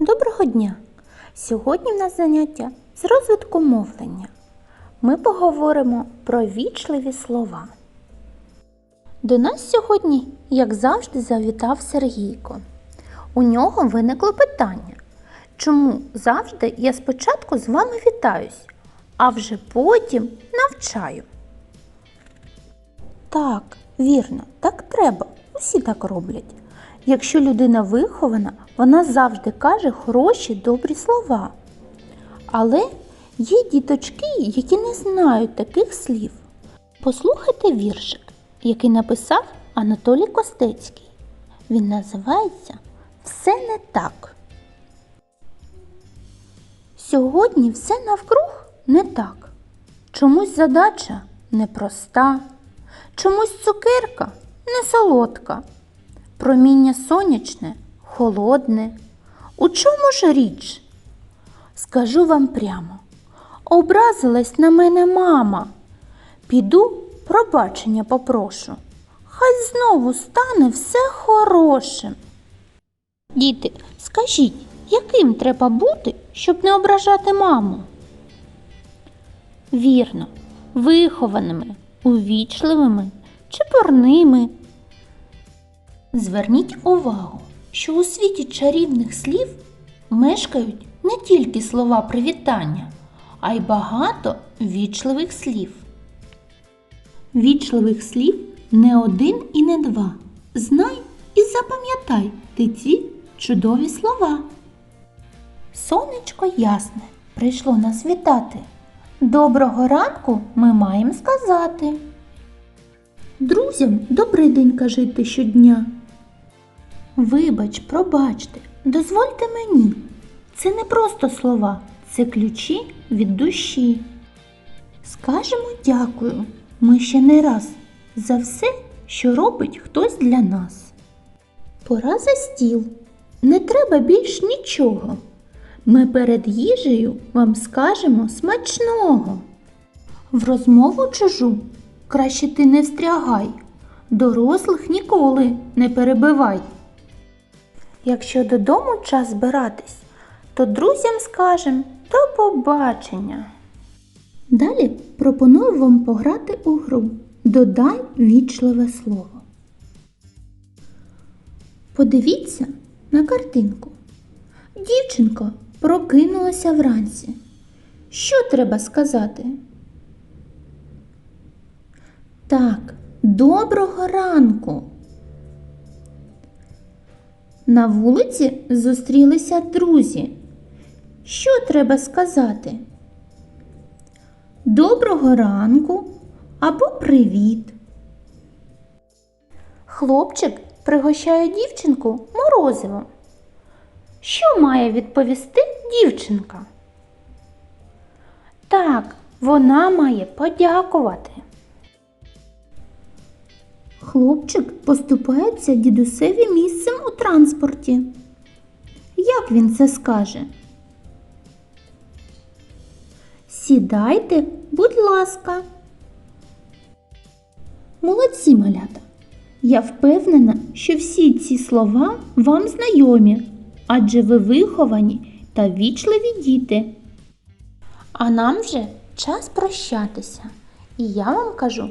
Доброго дня! Сьогодні в нас заняття з розвитку мовлення. Ми поговоримо про вічливі слова. До нас сьогодні, як завжди, завітав Сергійко. У нього виникло питання, чому завжди я спочатку з вами вітаюсь, а вже потім навчаю. Так, вірно, так треба. Усі так роблять. Якщо людина вихована, вона завжди каже хороші, добрі слова. Але є діточки, які не знають таких слів. Послухайте віршик, який написав Анатолій Костецький. Він називається Все не так. Сьогодні все навкруг не так. Чомусь задача непроста, чомусь цукерка не солодка, проміння сонячне холодне. У чому ж річ? Скажу вам прямо, образилась на мене мама. Піду пробачення попрошу. Хай знову стане все хорошим. Діти, скажіть, яким треба бути, щоб не ображати маму? Вірно, вихованими, увічливими, чепурними. Зверніть увагу, що у світі чарівних слів мешкають не тільки слова привітання, а й багато вічливих слів. Вічливих слів не один і не два. Знай і запам'ятай ти ці чудові слова. Сонечко ясне прийшло нас вітати. Доброго ранку ми маємо сказати. Друзям добрий день кажите щодня. Вибач, пробачте, дозвольте мені. Це не просто слова, це ключі від душі. Скажемо дякую. Ми ще не раз за все, що робить хтось для нас. Пора за стіл. Не треба більш нічого. Ми перед їжею вам скажемо смачного. В розмову чужу краще ти не встрягай, дорослих ніколи не перебивай. Якщо додому час збиратись, то друзям скажем до побачення. Далі пропоную вам пограти у гру Додай вічливе слово. Подивіться на картинку. Дівчинка прокинулася вранці. Що треба сказати? Так, доброго ранку. На вулиці зустрілися друзі. Що треба сказати? Доброго ранку або привіт. Хлопчик пригощає дівчинку морозивом. Що має відповісти дівчинка? Так, вона має подякувати. Хлопчик поступається дідусеві місцем у транспорті. Як він це скаже? Сідайте, будь ласка. Молодці малята. Я впевнена, що всі ці слова вам знайомі, адже ви виховані та вічливі діти. А нам вже час прощатися. І я вам кажу